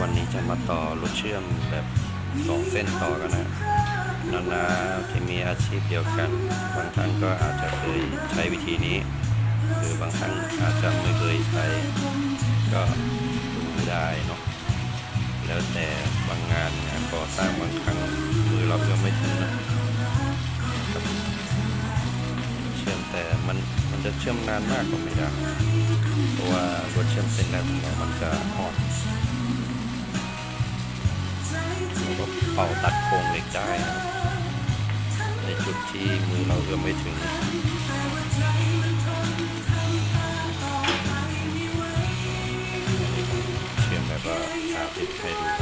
วันนี้จะมาต่อรถเชื่อมแบบสองเส้นต่อกันนะนานาที่มีอาชีพเดียวกัน บางท่านก็อาจจะเคยใช้วิธีนี้ หรือบางท่านอาจจะไม่เคยใช้ ก็ดูไม่ได้เนาะแล้วแต่บางงานงานก่อสร้างบางครั้งมือเราก็ไม่ถึงนะครับเชื่อมแต่มันมันจะเชื่อมนานมากก็ไม่ได้เพราะว่ารถเชื่อมเสร็จแล้วเนี่ยมันจะอ่อน เป่าตัดโครงเหล็กได้นะในจุดที่มือเราเอื้อมไม่ถึงเชื่อมแบบว่าสาธิตให้ดู